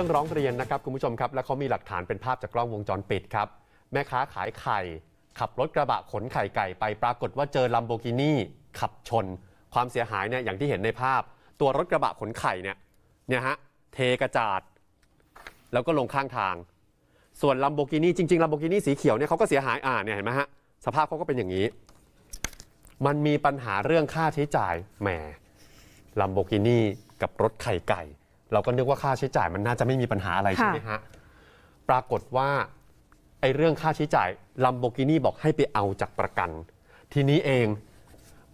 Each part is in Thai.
เรื่องร้องเรียนนะครับคุณผู้ชมครับและเขามีหลักฐานเป็นภาพจากกล้องวงจรปิดครับ แม่ค้าขายไข่ ขับรถกระบะขนไข่ไก่ไปปรากฏว่าเจอลัมโบกินี่ขับชน ความเสียหายเนี่ยอย่างที่เห็นในภาพ ตัวรถกระบะขนไข่เนี่ยเนี่ยฮะเทกระจาด แล้วก็ลงข้างทาง ส่วนลัมโบกินี่จริงๆลัมโบกินี่สีเขียวเนี่ยเขาก็เสียหายอ่าเนี่ยเห็นไหมฮะสภาพเขาก็เป็นอย่างนี้ มันมีปัญหาเรื่องค่าใช้จ่ายแหมลัมโบกินีกับรถไข่ไก่ เราก็นึกว่าค่าใช้จ่ายมันน่าจะไม่มีปัญหาอะไรค่ะใช่ไหมฮะปรากฏว่าไอ้เรื่องค่าใช้จ่ายลัมโบกินีบอกให้ไปเอาจากประกัน ทีนี้เอง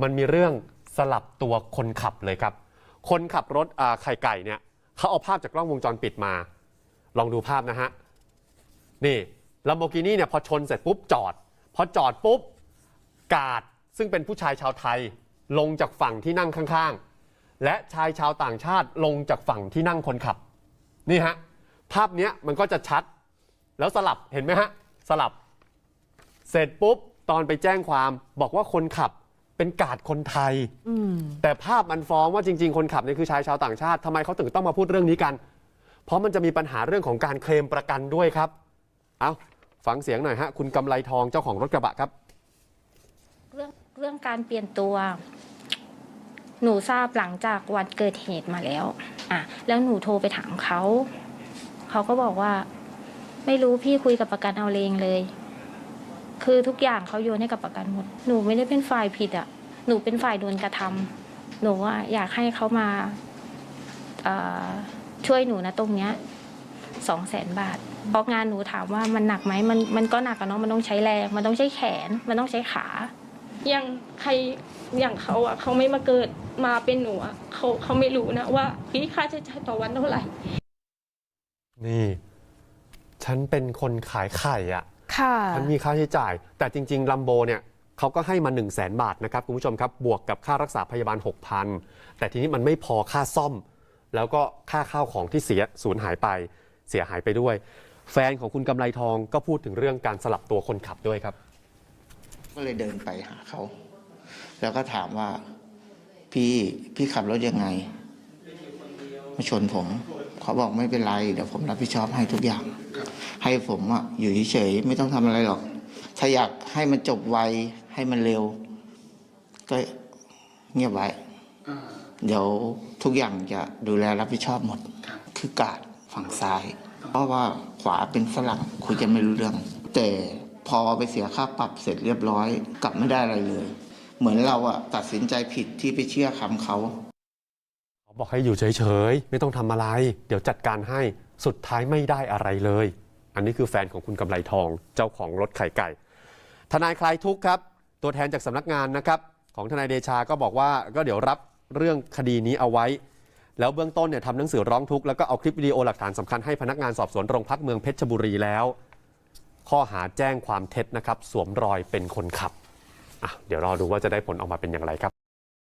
มันมีเรื่องสลับตัวคนขับเลยครับ คนขับรถอ่าไข่ไก่เนี่ยเขาเอาภาพจากกล้องวงจรปิดมา ลองดูภาพนะฮะ นี่ลัมโบกินีเนี่ยพอชนเสร็จปุ๊บจอด พอจอดปุ๊บ กาดซึ่งเป็นผู้ชายชาวไทย ลงจากฝั่งที่นั่งข้างๆ และชายชาวต่างชาติลงจากฝั่งที่นั่งคนขับ นี่ฮะ ภาพเนี้ยมันก็จะชัด แล้วสลับเห็นไหมฮะ สลับ เสร็จปุ๊บ ตอนไปแจ้งความบอกว่าคนขับเป็นกาดคนไทยอืมแต่ภาพมันฟ้องว่าจริง ๆ คนขับเนี่ยคือชายชาวต่างชาติทำไมเขาถึงต้องมาพูดเรื่องนี้กัน เพราะมันจะมีปัญหาเรื่องของการเคลมประกันด้วยครับ เอาฟังเสียงหน่อยฮะ คุณกำไลทองเจ้าของรถกระบะครับ เรื่องเรื่องการเปลี่ยนตัว หนูทราบหลังจากวันเกิดเหตุมาแล้ว อะ แล้วหนูโทรไปถามเขา เขาก็บอกว่า ไม่รู้พี่คุยกับประกันเอาเองเลย คือทุกอย่างเขาโยนให้กับประกันหมด หนูไม่ได้เป็นฝ่ายผิดอะ หนูเป็นฝ่ายโดนกระทำหนูว่าอยากให้เขามาช่วยหนูนะตรงเนี้ยสองแสนบาท เพราะงานหนูถามว่ามันหนักไหมมันมันก็หนักอะเนาะ มันต้องใช้แรง มันต้องใช้แขน มันต้องใช้ขา อย่างใครอย่างเขาอะเขาไม่มาเกิดมาเป็นหนูอะเขาเขาไม่รู้นะว่าพี่ค่าใช้จ่ายต่อวันเท่าไหร่ นี่ ฉันเป็นคนขายไข่อะค่ะฉันมีค่าใช้จ่าย แต่จริง ๆลัมโบเนี่ยเขาก็ให้มา 1 0 0 0 0แบาทนะครับคุณผู้ชมครับ บวกกับค่ารักษาพยาบาล 6,000 แต่ทีนี้มันไม่พอค่าซ่อม แล้วก็ค่าข้าวของที่เสียสูญหายไปเสียหายไปด้วย แฟนของคุณกำไลทองก็พูดถึงเรื่องการสลับตัวคนขับด้วยครับ ก็เลยเดินไปหาเขา แล้วก็ถามว่าพี่พี่ขับรถยังไงมาชนผม เขาบอกไม่เป็นไร เดี๋ยวผมรับผิดชอบให้ทุกอย่าง ให้ผมอะอยู่เฉยๆไม่ต้องทำอะไรหรอก ถ้าอยากให้มันจบไวให้มันเร็ว ก็เงียบไว้เดี๋ยวทุกอย่างจะดูแลรับผิดชอบหมด คือกาดฝั่งซ้าย เพราะว่าขวาเป็นฝรั่งคุยกันไม่รู้เรื่อง แต่ พอไปเสียค่าปรับเสร็จเรียบร้อย กลับไม่ได้อะไรเลย เหมือนเราอะตัดสินใจผิดที่ไปเชื่อคำเขาเขา บอกให้อยู่เฉยๆ ไม่ต้องทำอะไร เดี๋ยวจัดการให้สุดท้ายไม่ได้อะไรเลย อันนี้คือแฟนของคุณกำไลทองเจ้าของรถไข่ไก่ ทนายคลายทุกข์ครับ ตัวแทนจากสำนักงานนะครับ ของทนายเดชาก็บอกว่าก็เดี๋ยวรับเรื่องคดีนี้เอาไว้ แล้วเบื้องต้นเนี่ยทำหนังสือร้องทุกข์แล้วก็เอาคลิปวิดีโอหลักฐานสำคัญให้พนักงานสอบสวนโรงพักเมืองเพชรบุรีแล้ว ข้อหาแจ้งความเท็จนะครับ สวมรอยเป็นคนขับ เดี๋ยวรอดูว่าจะได้ผลออกมาเป็นอย่างไรครับ